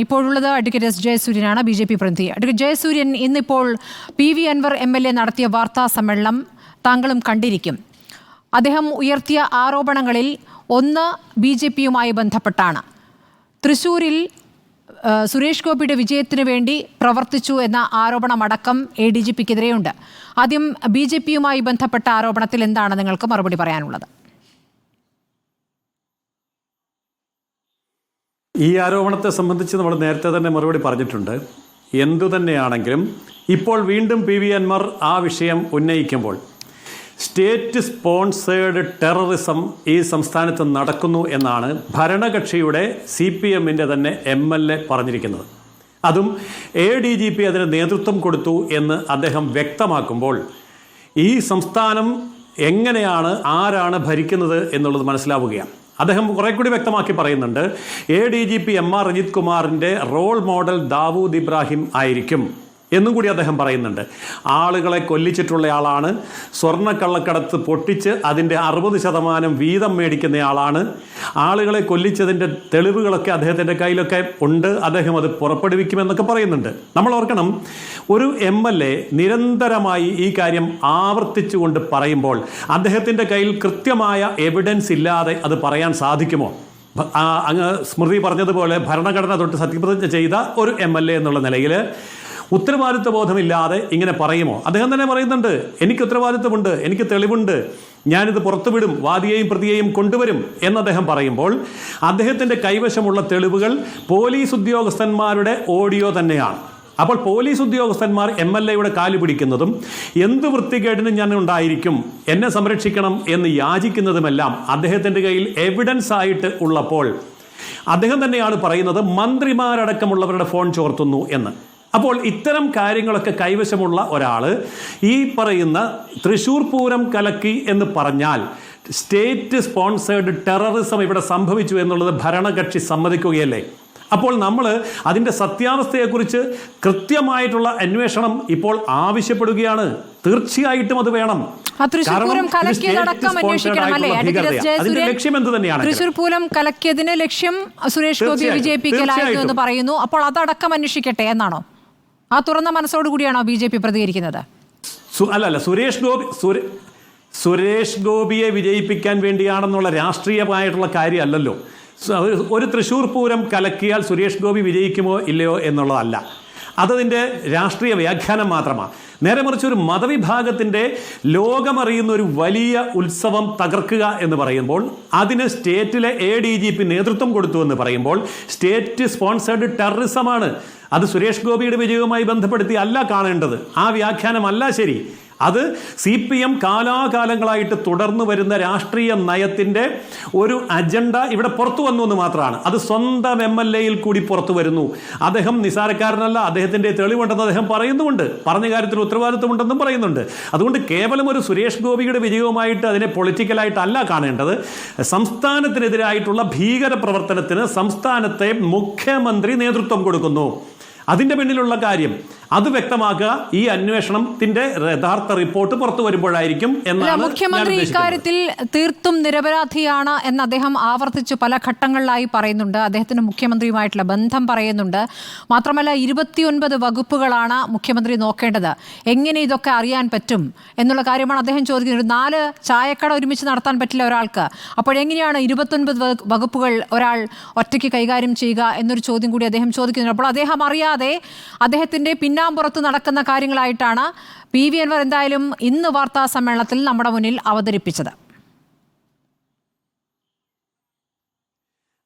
ഇപ്പോഴുള്ളത് advocate S ജയസൂര്യനാണ് B J P പ്രതിനിധി. അഡ്വക്കേറ്റ് ജയസൂര്യൻ ഇന്നിപ്പോൾ P V Anwar M L A നടത്തിയ വാർത്താ സമ്മേളനം താങ്കളും കണ്ടിരിക്കും. അദ്ദേഹം ഉയർത്തിയ ആരോപണങ്ങളിൽ ഒന്ന് ബി ജെ പിയുമായി ബന്ധപ്പെട്ടാണ്. തൃശൂരിൽ സുരേഷ് ഗോപിയുടെ വിജയത്തിന് വേണ്ടി പ്രവർത്തിച്ചു എന്ന ആരോപണമടക്കം എ ഡി ജി പിക്കെതിരെയുണ്ട്. ആദ്യം ബി ജെ പിയുമായി ബന്ധപ്പെട്ട ആരോപണത്തിൽ എന്താണ് നിങ്ങൾക്ക് മറുപടി പറയാനുള്ളത്? ഈ ആരോപണത്തെ സംബന്ധിച്ച് നമ്മൾ നേരത്തെ തന്നെ മറുപടി പറഞ്ഞിട്ടുണ്ട്. എന്തു തന്നെയാണെങ്കിലും ഇപ്പോൾ വീണ്ടും പി വി അൻവർ ആ വിഷയം ഉന്നയിക്കുമ്പോൾ സ്റ്റേറ്റ് സ്പോൺസേഡ് ടെററിസം ഈ സംസ്ഥാനത്ത് നടക്കുന്നു എന്നാണ് ഭരണകക്ഷിയുടെ സി പി എമ്മിന്റെ തന്നെ എം എൽ എ പറഞ്ഞിരിക്കുന്നത്. അതും എ ഡി ജി പി അതിന് നേതൃത്വം കൊടുത്തു എന്ന് അദ്ദേഹം വ്യക്തമാക്കുമ്പോൾ ഈ സംസ്ഥാനം എങ്ങനെയാണ് ആരാണ് ഭരിക്കുന്നത് എന്നുള്ളത് മനസ്സിലാവുകയാണ്. അദ്ദേഹം കുറെ കൂടി വ്യക്തമാക്കി പറയുന്നുണ്ട്. A D G P M R Rajith കുമാറിന്റെ റോൾ മോഡൽ ദാവൂദ് ഇബ്രാഹിം ആയിരിക്കും. എന്നും കൂടി അദ്ദേഹം പറയുന്നുണ്ട്. ആളുകളെ കൊല്ലിച്ചിട്ടുള്ളയാളാണ് സ്വർണക്കള്ളക്കടത്ത് പൊട്ടിച്ച് അതിന്റെ അറുപത് ശതമാനം വീതം മേടിക്കുന്നയാളാണ്. ആളുകളെ കൊല്ലിച്ചതിന്റെ തെളിവുകളൊക്കെ അദ്ദേഹത്തിന്റെ കയ്യിലൊക്കെ ഉണ്ട്. അദ്ദേഹം അത് പുറപ്പെടുവിക്കുമെന്നൊക്കെ പറയുന്നുണ്ട്. നമ്മൾ ഓർക്കണം ഒരു എം എൽ എ നിരന്തരമായി ഈ കാര്യം ആവർത്തിച്ചുകൊണ്ട് പറയുമ്പോൾ അദ്ദേഹത്തിന്റെ കയ്യിൽ കൃത്യമായ എവിഡൻസ് ഇല്ലാതെ അത് പറയാൻ സാധിക്കുമോ? അങ്ങ് സ്മൃതി പറഞ്ഞതുപോലെ ഭരണഘടന തൊട്ട് സത്യപ്രതിജ്ഞ ചെയ്ത ഒരു എം എൽ എ എന്നുള്ള നിലയിൽ ഉത്തരവാദിത്വ ബോധമില്ലാതെ ഇങ്ങനെ പറയുമോ? അദ്ദേഹം തന്നെ പറയുന്നുണ്ട് എനിക്ക് ഉത്തരവാദിത്വമുണ്ട് എനിക്ക് തെളിവുണ്ട് ഞാനിത് പുറത്തുവിടും വാദിയെയും പ്രതിയെയും കൊണ്ടുവരും എന്ന് അദ്ദേഹം പറയുമ്പോൾ അദ്ദേഹത്തിന്റെ കൈവശമുള്ള തെളിവുകൾ പോലീസ് ഉദ്യോഗസ്ഥന്മാരുടെ ഓഡിയോ തന്നെയാണ്. അപ്പോൾ പോലീസ് ഉദ്യോഗസ്ഥന്മാർ എം എൽ എയുടെ കാൽ പിടിക്കുന്നതും എന്ത് വൃത്തികേടിനും ഞാൻ ഉണ്ടായിരിക്കും എന്നെ സംരക്ഷിക്കണം എന്ന് യാചിക്കുന്നതുമെല്ലാം അദ്ദേഹത്തിന്റെ കയ്യിൽ എവിഡൻസ് ആയിട്ട് ഉള്ളപ്പോൾ അദ്ദേഹം തന്നെയാണ് പറയുന്നത് മന്ത്രിമാരടക്കമുള്ളവരുടെ ഫോൺ ചോർത്തുന്നു എന്ന്. അപ്പോൾ ഇത്തരം കാര്യങ്ങളൊക്കെ കൈവശമുള്ള ഒരാൾ ഈ പറയുന്ന തൃശൂർ പൂരം കലക്കി എന്ന് പറഞ്ഞാൽ സ്റ്റേറ്റ് സ്പോൺസേഡ് ടെററിസം ഇവിടെ സംഭവിച്ചു എന്നുള്ളത് ഭരണകക്ഷി സമ്മതിക്കുകയല്ലേ? അപ്പോൾ നമ്മൾ അതിന്റെ സത്യാവസ്ഥയെക്കുറിച്ച് കൃത്യമായിട്ടുള്ള അന്വേഷണം ഇപ്പോൾ ആവശ്യപ്പെടുകയാണ്. തീർച്ചയായിട്ടും അത് വേണം. അതിന്റെ ലക്ഷ്യം എന്ത് തന്നെയാണ് തൃശൂർ പൂരം കലക്കിയതിന് ലക്ഷ്യം സുരേഷ് ഗോപിയെ വിജയിപ്പിക്കലായിരുന്നു എന്ന് പറയുന്നു. അപ്പോൾ അതടക്കം അന്വേഷിക്കട്ടെ എന്നാണോ? ആ തുറന്ന മനസ്സോടു കൂടിയാണോ ബി ജെ പി പ്രതികരിക്കുന്നത്? അല്ല അല്ല സുരേഷ് ഗോപി സുരേഷ് ഗോപിയെ വിജയിപ്പിക്കാൻ വേണ്ടിയാണെന്നുള്ള രാഷ്ട്രീയമായിട്ടുള്ള കാര്യമല്ലല്ലോ. ഒരു തൃശ്ശൂർ പൂരം കലക്കിയാൽ സുരേഷ് ഗോപി വിജയിക്കുമോ ഇല്ലയോ എന്നുള്ളതല്ല. അതതിന്റെ രാഷ്ട്രീയ വ്യാഖ്യാനം മാത്രമാണ് നേരെ മറിച്ച് ഒരു മതവിഭാഗത്തിന്റെ ലോകമറിയുന്ന ഒരു വലിയ ഉത്സവം തകർക്കുക എന്ന് പറയുമ്പോൾ അതിന് സ്റ്റേറ്റിലെ എ ഡി ജി പി നേതൃത്വം കൊടുത്തു എന്ന് പറയുമ്പോൾ സ്റ്റേറ്റ് സ്പോൺസേഡ് ടെററിസമാണ്. അത് സുരേഷ് ഗോപിയുടെ വിജയവുമായി ബന്ധപ്പെടുത്തി അല്ല കാണേണ്ടത്. ആ വ്യാഖ്യാനമല്ല ശരി. അത് സി പി എം കാലാകാലങ്ങളായിട്ട് തുടർന്നു വരുന്ന രാഷ്ട്രീയ നയത്തിന്റെ ഒരു അജണ്ട ഇവിടെ പുറത്തു വന്നു എന്ന് മാത്രമാണ്. അത് സ്വന്തം എം എൽ എയിൽ കൂടി പുറത്തു വരുന്നു. അദ്ദേഹം നിസാരക്കാരനല്ല അദ്ദേഹത്തിന്റെ തെളിവുണ്ടെന്ന് അദ്ദേഹം പറയുന്നുമുണ്ട്. പറഞ്ഞ കാര്യത്തിൽ ഉത്തരവാദിത്വമുണ്ടെന്നും പറയുന്നുണ്ട്. അതുകൊണ്ട് കേവലം ഒരു സുരേഷ് ഗോപിയുടെ വിജയവുമായിട്ട് അതിനെ പൊളിറ്റിക്കലായിട്ടല്ല കാണേണ്ടത്. സംസ്ഥാനത്തിനെതിരായിട്ടുള്ള ഭീകര പ്രവർത്തനത്തിന് സംസ്ഥാനത്തെ മുഖ്യമന്ത്രി നേതൃത്വം കൊടുക്കുന്നു. അതിന്റെ പിന്നിലുള്ള കാര്യം അത് വ്യക്തമാക്കുക. ഈ അന്വേഷണത്തിന്റെ യഥാർത്ഥ റിപ്പോർട്ട് പുറത്തു വരുമ്പോഴായിരിക്കും എന്നാണ് മുഖ്യമന്ത്രി. ഇക്കാര്യത്തിൽ തീർത്തും നിരപരാധിയാണ് എന്ന് അദ്ദേഹം ആവർത്തിച്ച് പല ഘട്ടങ്ങളിലായി പറയുന്നുണ്ട്. അദ്ദേഹത്തിന് മുഖ്യമന്ത്രിയുമായിട്ടുള്ള ബന്ധം പറയുന്നുണ്ട്. മാത്രമല്ല ഇരുപത്തിയൊൻപത് വകുപ്പുകളാണ് മുഖ്യമന്ത്രി നോക്കേണ്ടത്. എങ്ങനെ ഇതൊക്കെ അറിയാൻ പറ്റും എന്നുള്ള കാര്യമാണ് അദ്ദേഹം ചോദിക്കുന്നത്. നാല് ചായക്കട ഒരുമിച്ച് നടത്താൻ പറ്റില്ല ഒരാൾക്ക്. അപ്പോഴെങ്ങനെയാണ് ഇരുപത്തൊൻപത് വകു- വകുപ്പുകൾ ഒരാൾ ഒറ്റയ്ക്ക് കൈകാര്യം ചെയ്യുക എന്നൊരു ചോദ്യം കൂടി അദ്ദേഹം ചോദിക്കുന്നുണ്ട്. അപ്പോൾ അദ്ദേഹം അറിയാതെ അദ്ദേഹത്തിന്റെ പിന്നാമ്പുറത്ത് നടക്കുന്ന കാര്യങ്ങളായിട്ടാണ് പി വി അൻവർ എന്തായാലും ഇന്ന് വാർത്താ സമ്മേളനത്തിൽ നമ്മുടെ മുന്നിൽ അവതരിപ്പിച്ചത്.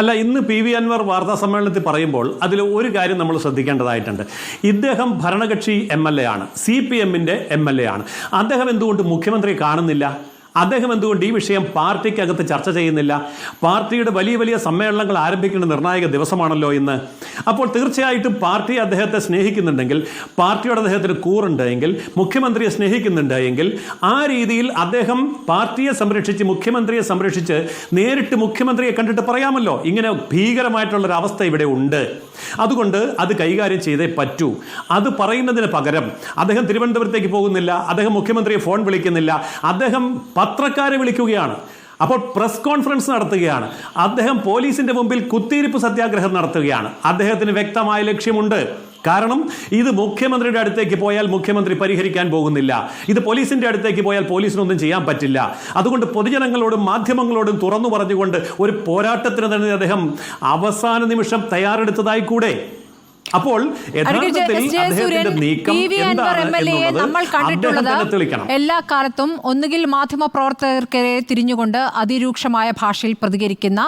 അല്ല ഇന്ന് പി വി അൻവർ വാർത്താ സമ്മേളനത്തിൽ പറയുമ്പോൾ അതിൽ ഒരു കാര്യം നമ്മൾ ശ്രദ്ധിക്കേണ്ടതായിട്ടുണ്ട്. ഇദ്ദേഹം ഭരണകക്ഷി എം എൽ എ ആണ് സി പി എമ്മിന്റെ എം എൽ എ ആണ്. അദ്ദേഹം എന്തുകൊണ്ട് മുഖ്യമന്ത്രിയെ കാണുന്നില്ല? അദ്ദേഹം എന്തുകൊണ്ട് ഈ വിഷയം പാർട്ടിക്കകത്ത് ചർച്ച ചെയ്യുന്നില്ല? പാർട്ടിയുടെ വലിയ വലിയ സമ്മേളനങ്ങൾ ആരംഭിക്കേണ്ട നിർണായക ദിവസമാണല്ലോ ഇന്ന്. അപ്പോൾ തീർച്ചയായിട്ടും പാർട്ടി അദ്ദേഹത്തെ സ്നേഹിക്കുന്നുണ്ടെങ്കിൽ പാർട്ടിയോട് അദ്ദേഹത്തിന് കൂറുണ്ട് എങ്കിൽ മുഖ്യമന്ത്രിയെ സ്നേഹിക്കുന്നുണ്ട് എങ്കിൽ ആ രീതിയിൽ അദ്ദേഹം പാർട്ടിയെ സംരക്ഷിച്ച് മുഖ്യമന്ത്രിയെ സംരക്ഷിച്ച് നേരിട്ട് മുഖ്യമന്ത്രിയെ കണ്ടിട്ട് പറയാമല്ലോ. ഇങ്ങനെ ഭീകരമായിട്ടുള്ളൊരു അവസ്ഥ ഇവിടെ ഉണ്ട്. അതുകൊണ്ട് അത് കൈകാര്യം ചെയ്തേ പറ്റൂ. അത് പറയുന്നതിന് പകരം അദ്ദേഹം തിരുവനന്തപുരത്തേക്ക് പോകുന്നില്ല അദ്ദേഹം മുഖ്യമന്ത്രിയെ ഫോൺ വിളിക്കുന്നില്ല അദ്ദേഹം പത്രക്കാരെ വിളിക്കുകയാണ്. അപ്പോൾ പ്രസ് കോൺഫറൻസ് നടത്തുകയാണ്. അദ്ദേഹം പോലീസിന്റെ മുമ്പിൽ കുത്തിയിരിപ്പ് സത്യാഗ്രഹം നടത്തുകയാണ്. അദ്ദേഹത്തിന് വ്യക്തമായ ലക്ഷ്യമുണ്ട്. കാരണം ഇത് മുഖ്യമന്ത്രിയുടെ അടുത്തേക്ക് പോയാൽ മുഖ്യമന്ത്രി പരിഹരിക്കാൻ പോകുന്നില്ല. ഇത് പോലീസിന്റെ അടുത്തേക്ക് പോയാൽ പോലീസിനൊന്നും ചെയ്യാൻ പറ്റില്ല. അതുകൊണ്ട് പൊതുജനങ്ങളോടും മാധ്യമങ്ങളോടും തുറന്നു പറഞ്ഞുകൊണ്ട് ഒരു പോരാട്ടത്തിന് തന്നെ അദ്ദേഹം അവസാന നിമിഷം തയ്യാറെടുത്തതായി കൂടെ അപ്പോൾ നമ്മൾ കണ്ടിട്ടുള്ളത് എല്ലാ കാലത്തും ഒന്നുകിൽ മാധ്യമ പ്രവർത്തകർക്കെതിരെ തിരിഞ്ഞുകൊണ്ട് അതിരൂക്ഷമായ ഭാഷയിൽ പ്രതികരിക്കുന്ന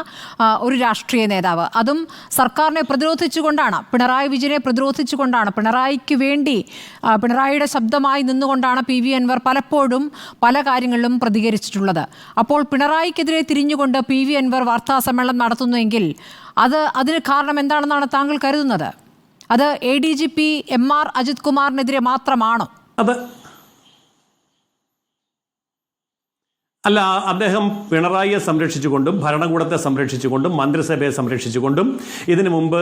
ഒരു രാഷ്ട്രീയ നേതാവ്. അതും സർക്കാരിനെ പ്രതിരോധിച്ചുകൊണ്ടാണ് പിണറായി വിജയനെ പ്രതിരോധിച്ചുകൊണ്ടാണ് പിണറായിക്ക് വേണ്ടി പിണറായിയുടെ ശബ്ദമായി നിന്നുകൊണ്ടാണ് പി വി അൻവർ പലപ്പോഴും പല കാര്യങ്ങളിലും പ്രതികരിച്ചിട്ടുള്ളത്. അപ്പോൾ പിണറായിക്കെതിരെ തിരിഞ്ഞുകൊണ്ട് പി വി അൻവർ വാർത്താ സമ്മേളനം നടത്തുന്നുവെങ്കിൽ അത് അതിന് കാരണം എന്താണെന്നാണ് താങ്കൾ കരുതുന്നത്? അത് A D G P M R Ajith കുമാറിനെതിരെ മാത്രമാണോ? അത് അല്ല അദ്ദേഹം പിണറായിയെ സംരക്ഷിച്ചുകൊണ്ടും ഭരണകൂടത്തെ സംരക്ഷിച്ചുകൊണ്ടും മന്ത്രിസഭയെ സംരക്ഷിച്ചുകൊണ്ടും ഇതിനു മുമ്പ്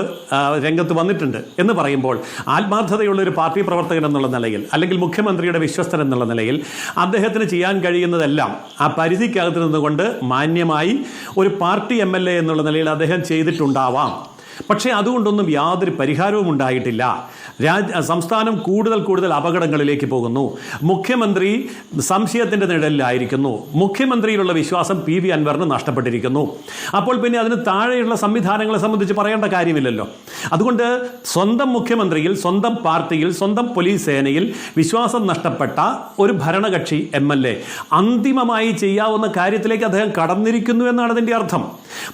രംഗത്ത് വന്നിട്ടുണ്ട് എന്ന് പറയുമ്പോൾ ആത്മാർത്ഥതയുള്ള ഒരു പാർട്ടി പ്രവർത്തകൻ എന്നുള്ള നിലയിൽ അല്ലെങ്കിൽ മുഖ്യമന്ത്രിയുടെ വിശ്വസ്തൻ എന്നുള്ള നിലയിൽ അദ്ദേഹത്തിന് ചെയ്യാൻ കഴിയുന്നതെല്ലാം ആ പരിധിക്കകത്ത് നിന്നുകൊണ്ട് മാന്യമായി ഒരു പാർട്ടി എം എന്നുള്ള നിലയിൽ അദ്ദേഹം ചെയ്തിട്ടുണ്ടാവാം. പക്ഷേ അതുകൊണ്ടൊന്നും യാതൊരു പരിഹാരവും ഉണ്ടായിട്ടില്ല. രാജ് സംസ്ഥാനം കൂടുതൽ കൂടുതൽ അപകടങ്ങളിലേക്ക് പോകുന്നു. മുഖ്യമന്ത്രി സംശയത്തിന്റെ നിഴലിലായിരിക്കുന്നു. മുഖ്യമന്ത്രിയിലുള്ള വിശ്വാസം പി വി അൻവറിന് നഷ്ടപ്പെട്ടിരിക്കുന്നു. അപ്പോൾ പിന്നെ അതിന് താഴെയുള്ള സംവിധാനങ്ങളെ സംബന്ധിച്ച് പറയേണ്ട കാര്യമില്ലല്ലോ. അതുകൊണ്ട് സ്വന്തം മുഖ്യമന്ത്രിയിൽ സ്വന്തം പാർട്ടിയിൽ സ്വന്തം പോലീസ് സേനയിൽ വിശ്വാസം നഷ്ടപ്പെട്ട ഒരു ഭരണകക്ഷി എം എൽ എ അന്തിമമായി ചെയ്യാവുന്ന കാര്യത്തിലേക്ക് അദ്ദേഹം കടന്നിരിക്കുന്നു എന്നാണ് അതിന്റെ അർത്ഥം.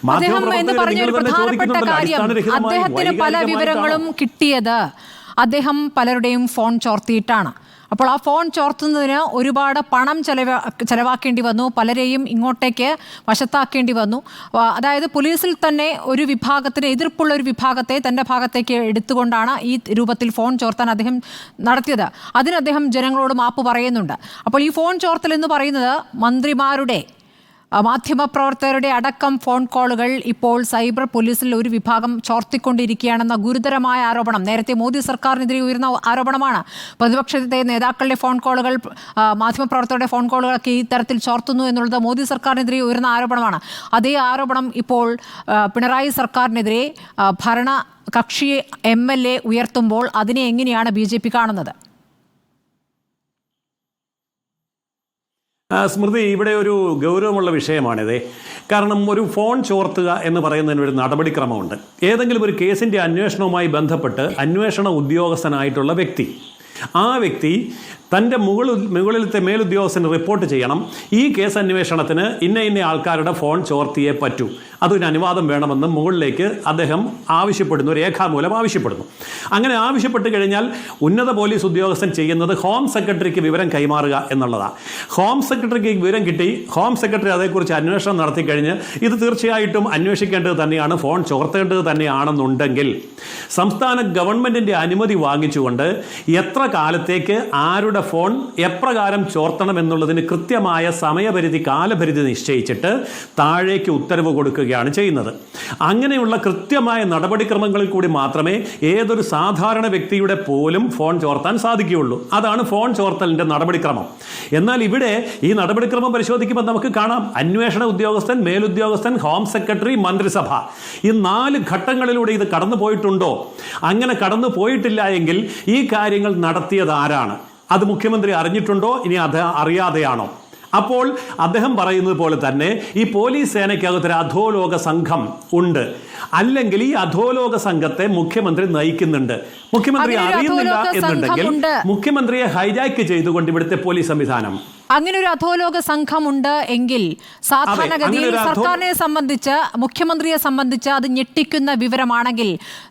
മാധ്യമപ്രവർത്തകർ നിങ്ങൾ തന്നെ ചോദിക്കുന്നുണ്ടല്ലോ, അടിസ്ഥാനരഹിതമായി, അദ്ദേഹത്തിന് പല വിവരങ്ങളും കിട്ടിയത് അദ്ദേഹം പലരുടെയും ഫോൺ ചോർത്തിയിട്ടാണ്. അപ്പോൾ ആ ഫോൺ ചോർത്തുന്നതിന് ഒരുപാട് പണം ചെലവ ചെലവാക്കേണ്ടി വന്നു. പലരെയും ഇങ്ങോട്ടേക്ക് വശത്താക്കേണ്ടി വന്നു. അതായത് പോലീസിൽ തന്നെ ഒരു വിഭാഗത്തിന് എതിർപ്പുള്ള ഒരു വിഭാഗത്തെ തന്റെ ഭാഗത്തേക്ക് എടുത്തുകൊണ്ടാണ് ഈ രൂപത്തിൽ ഫോൺ ചോർത്താൻ അദ്ദേഹം നടത്തിയത്. അതിന് അദ്ദേഹം ജനങ്ങളോട് മാപ്പ് പറയുന്നുണ്ട്. അപ്പോൾ ഈ ഫോൺ ചോർത്തൽ എന്ന് പറയുന്നത് മന്ത്രിമാരുടെ മാധ്യമപ്രവർത്തകരുടെ അടക്കം ഫോൺ കോളുകൾ ഇപ്പോൾ സൈബർ പോലീസിൽ ഒരു വിഭാഗം ചോർത്തിക്കൊണ്ടിരിക്കുകയാണെന്ന ഗുരുതരമായ ആരോപണം. നേരത്തെ മോദി സർക്കാരിനെതിരെ ഉയർന്ന ആരോപണമാണ്. പ്രതിപക്ഷത്തെ നേതാക്കളുടെ ഫോൺ കോളുകൾ മാധ്യമ പ്രവർത്തകരുടെ ഫോൺ കോളുകളൊക്കെ ഈ തരത്തിൽ ചോർത്തുന്നു എന്നുള്ളത് മോദി സർക്കാരിനെതിരെ ഉയർന്ന ആരോപണമാണ്. അതേ ആരോപണം ഇപ്പോൾ പിണറായി സർക്കാരിനെതിരെ ഭരണ കക്ഷി എം എൽ എ ഉയർത്തുമ്പോൾ അതിനെ എങ്ങനെയാണ് ബി ജെ പി കാണുന്നത്? സ്മൃതി ഇവിടെ ഒരു ഗൗരവമുള്ള വിഷയമാണിത്. കാരണം ഒരു ഫോൺ ചോർത്തുക എന്ന് പറയുന്നതിന് ഒരു നടപടിക്രമമുണ്ട്. ഏതെങ്കിലും ഒരു കേസിന്റെ അന്വേഷണവുമായി ബന്ധപ്പെട്ട് അന്വേഷണ ഉദ്യോഗസ്ഥനായിട്ടുള്ള വ്യക്തി ആ വ്യക്തി തന്റെ മുകളിൽ മുകളിലത്തെ മേലുദ്യോഗസ്ഥന് റിപ്പോർട്ട് ചെയ്യണം. ഈ കേസ് അന്വേഷണത്തിന് ഇന്ന ഇന്ന ആൾക്കാരുടെ ഫോൺ ചോർത്തിയേ പറ്റൂ. അതിന് അനുവാദം വേണമെന്ന് മുകളിലേക്ക് അദ്ദേഹം ആവശ്യപ്പെടുന്നു രേഖാമൂലം ആവശ്യപ്പെടുന്നു. അങ്ങനെ ആവശ്യപ്പെട്ട് കഴിഞ്ഞാൽ ഉന്നത പോലീസ് ഉദ്യോഗസ്ഥൻ ചെയ്യുന്നത് ഹോം സെക്രട്ടറിക്ക് വിവരം കൈമാറുക എന്നുള്ളതാണ് ഹോം സെക്രട്ടറിക്ക് വിവരം കിട്ടി ഹോം സെക്രട്ടറി അതേക്കുറിച്ച് അന്വേഷണം നടത്തി കഴിഞ്ഞ് ഇത് തീർച്ചയായിട്ടും അന്വേഷിക്കേണ്ടത് തന്നെയാണ് ഫോൺ ചോർത്തേണ്ടത് തന്നെയാണെന്നുണ്ടെങ്കിൽ സംസ്ഥാന ഗവൺമെന്റിന്റെ അനുമതി വാങ്ങിച്ചുകൊണ്ട് എത്ര കാലത്തേക്ക് ആരുടെ ഫോൺ എപ്രകാരം ചോർത്തണം എന്നുള്ളതിന് കൃത്യമായ സമയപരിധി കാലപരിധി നിശ്ചയിച്ചിട്ട് താഴേക്ക് ഉത്തരവ് കൊടുക്കുകയാണ് ചെയ്യുന്നത്. അങ്ങനെയുള്ള കൃത്യമായ നടപടിക്രമങ്ങളിൽ കൂടി മാത്രമേ ഏതൊരു സാധാരണ വ്യക്തിയുടെ പോലും ഫോൺ ചോർത്താൻ സാധിക്കുകയുള്ളൂ. അതാണ് ഫോൺ ചോർത്തലിന്റെ നടപടിക്രമം. എന്നാൽ ഇവിടെ ഈ നടപടിക്രമം പരിശോധിക്കുമ്പോൾ നമുക്ക് കാണാം. അന്വേഷണ ഉദ്യോഗസ്ഥൻ മേലുദ്യോഗസ്ഥൻ ഹോം സെക്രട്ടറി മന്ത്രിസഭ. ഈ നാല് ഘട്ടങ്ങളിലൂടെ ഇത് കടന്നു പോയിട്ടുണ്ടോ? അങ്ങനെ കടന്നു പോയിട്ടില്ല എങ്കിൽ ഈ കാര്യങ്ങൾ നടത്തിയത് ആരാണ്? അത് മുഖ്യമന്ത്രി അറിഞ്ഞിട്ടുണ്ടോ? ഇനി അത് അറിയാതെയാണോ? അപ്പോൾ അദ്ദേഹം പറയുന്നത് പോലെ തന്നെ ഈ പോലീസ് സേനയ്ക്കകത്തൊരു അധോലോക സംഘം ഉണ്ട്. അല്ലെങ്കിൽ ഈ അധോലോക സംഘത്തെ മുഖ്യമന്ത്രി നയിക്കുന്നുണ്ട്. മുഖ്യമന്ത്രി അറിയുന്നില്ല എന്നുണ്ടെങ്കിൽ മുഖ്യമന്ത്രിയെ ഹൈജാക്ക് ചെയ്തുകൊണ്ട് ഇവിടുത്തെ പോലീസ് സംവിധാനം. അങ്ങനെ ഒരു അധോലോക സംഘമുണ്ട് എങ്കിൽ സാധാരണഗതിയിൽ സർക്കാരിനെ സംബന്ധിച്ച് മുഖ്യമന്ത്രിയെ സംബന്ധിച്ച് അത് ഞെട്ടിക്കുന്ന വിവരമാണെങ്കിൽ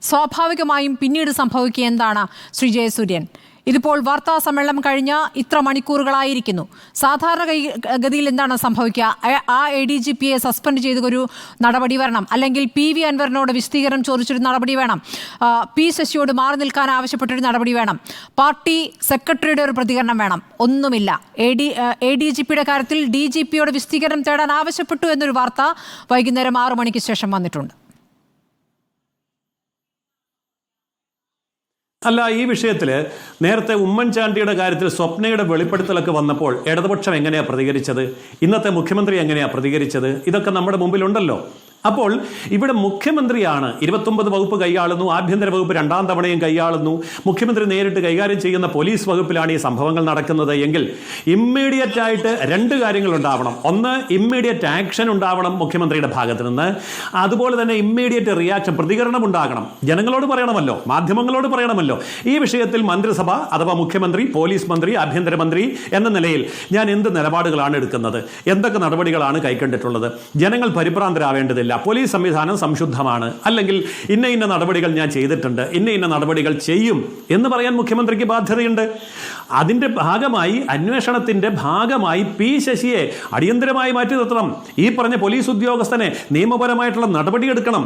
സ്വാഭാവികമായും പിന്നീട് സംഭവിക്കുക എന്താണ് ശ്രീ ജയസൂര്യൻ? ഇതിപ്പോൾ വാർത്താ സമ്മേളനം കഴിഞ്ഞ ഇത്ര മണിക്കൂറുകളായിരിക്കുന്നു. സാധാരണ ഗതിയിൽ എന്താണ് സംഭവിക്കുക? ആ- എ ഡി ജി പിയെ സസ്പെൻഡ് ചെയ്ത ഒരു നടപടി വരണം. അല്ലെങ്കിൽ പി വി അൻവറിനോട് വിശദീകരണം ചോദിച്ചൊരു നടപടി വേണം. പി ശശിയോട് മാറി നിൽക്കാൻ ആവശ്യപ്പെട്ടൊരു നടപടി വേണം. പാർട്ടി സെക്രട്ടറിയുടെ ഒരു പ്രതികരണം വേണം. ഒന്നുമില്ല. എ ഡി ജി പിയുടെ കാര്യത്തിൽ ഡി ജി പിയോട് വിശദീകരണം തേടാൻ ആവശ്യപ്പെട്ടു എന്നൊരു വാർത്ത വൈകുന്നേരം ആറു മണിക്ക് ശേഷം വന്നിട്ടുണ്ട്. അല്ല ഈ വിഷയത്തിൽ നേരത്തെ ഉമ്മൻചാണ്ടിയുടെ കാര്യത്തിൽ സ്വപ്നയുടെ വെളിപ്പെടുത്തലൊക്കെ വന്നപ്പോൾ ഇടതുപക്ഷം എങ്ങനെയാണ് പ്രതികരിച്ചത്? ഇന്നത്തെ മുഖ്യമന്ത്രി എങ്ങനെയാണ് പ്രതികരിച്ചത്? ഇതൊക്കെ നമ്മുടെ മുമ്പിലുണ്ടല്ലോ. അപ്പോൾ ഇവിടെ മുഖ്യമന്ത്രിയാണ്. ഇരുപത്തൊമ്പത് വകുപ്പ് കൈയാളുന്നു. ആഭ്യന്തര വകുപ്പ് രണ്ടാം തവണയും കൈയാളുന്നു. മുഖ്യമന്ത്രി നേരിട്ട് കൈകാര്യം ചെയ്യുന്ന പോലീസ് വകുപ്പിലാണ് ഈ സംഭവങ്ങൾ നടക്കുന്നത്. എങ്കിൽ ഇമ്മീഡിയറ്റ് ആയിട്ട് രണ്ട് കാര്യങ്ങൾ ഉണ്ടാവണം. ഒന്ന് ഇമ്മീഡിയറ്റ് ആക്ഷൻ ഉണ്ടാവണം മുഖ്യമന്ത്രിയുടെ ഭാഗത്ത് നിന്ന്. അതുപോലെ തന്നെ ഇമ്മീഡിയറ്റ് റിയാക്ഷൻ പ്രതികരണം ഉണ്ടാകണം. ജനങ്ങളോട് പറയണമല്ലോ. മാധ്യമങ്ങളോട് പറയണമല്ലോ. ഈ വിഷയത്തിൽ മന്ത്രിസഭ അഥവാ മുഖ്യമന്ത്രി പോലീസ് മന്ത്രി ആഭ്യന്തരമന്ത്രി എന്ന നിലയിൽ ഞാൻ എന്ത് നിലപാടുകളാണ് എടുക്കുന്നത്? എന്തൊക്കെ നടപടികളാണ് കൈക്കൊണ്ടിട്ടുള്ളത്? ജനങ്ങൾ പരിഭ്രാന്തരാവേണ്ടതില്ല. പോലീസ് സംവിധാനം സംശുദ്ധമാണ്. അല്ലെങ്കിൽ ഇന്ന ഇന്ന നടപടികൾ ഞാൻ ചെയ്തിട്ടുണ്ട് ഇന്ന ഇന്ന നടപടികൾ ചെയ്യും എന്ന് പറയാൻ മുഖ്യമന്ത്രിക്ക് ബാധ്യതയുണ്ട്. അതിന്റെ ഭാഗമായി അന്വേഷണത്തിന്റെ ഭാഗമായി പി ശശിയെ അടിയന്തരമായി മാറ്റി നിർത്തണം. ഈ പറഞ്ഞ പോലീസ് ഉദ്യോഗസ്ഥനെ നിയമപരമായിട്ടുള്ള നടപടിയെടുക്കണം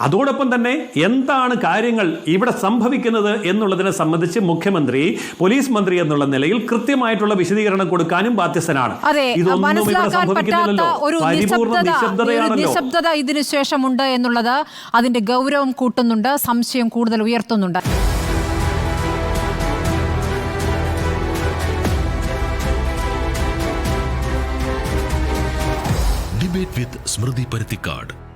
അതോടൊപ്പം തന്നെ എന്താണ് കാര്യങ്ങൾ ഇവിടെ സംഭവിക്കുന്നത് എന്നുള്ളതിനെ സംബന്ധിച്ച് മുഖ്യമന്ത്രി പോലീസ് മന്ത്രി എന്നുള്ള നിലയിൽ കൃത്യമായിട്ടുള്ള വിശദീകരണം കൊടുക്കാനും ബാധ്യസ്ഥനാണ്. ഇതൊന്നും ഇവിടെ സംഭവിക്കുന്നില്ലല്ലോ. പരിപൂർണ നിശബ്ദതയാണല്ലോ. നിശബ്ദത ഇതിനു ശേഷമുണ്ട് എന്നുള്ളത് അതിന്റെ ഗൗരവം കൂട്ടുന്നുണ്ട് സംശയം കൂടുതൽ ഉയർത്തുന്നുണ്ട്. ഡിബേറ്റ് വിത്ത് സ്മൃതി പരുത്തിക്കാട്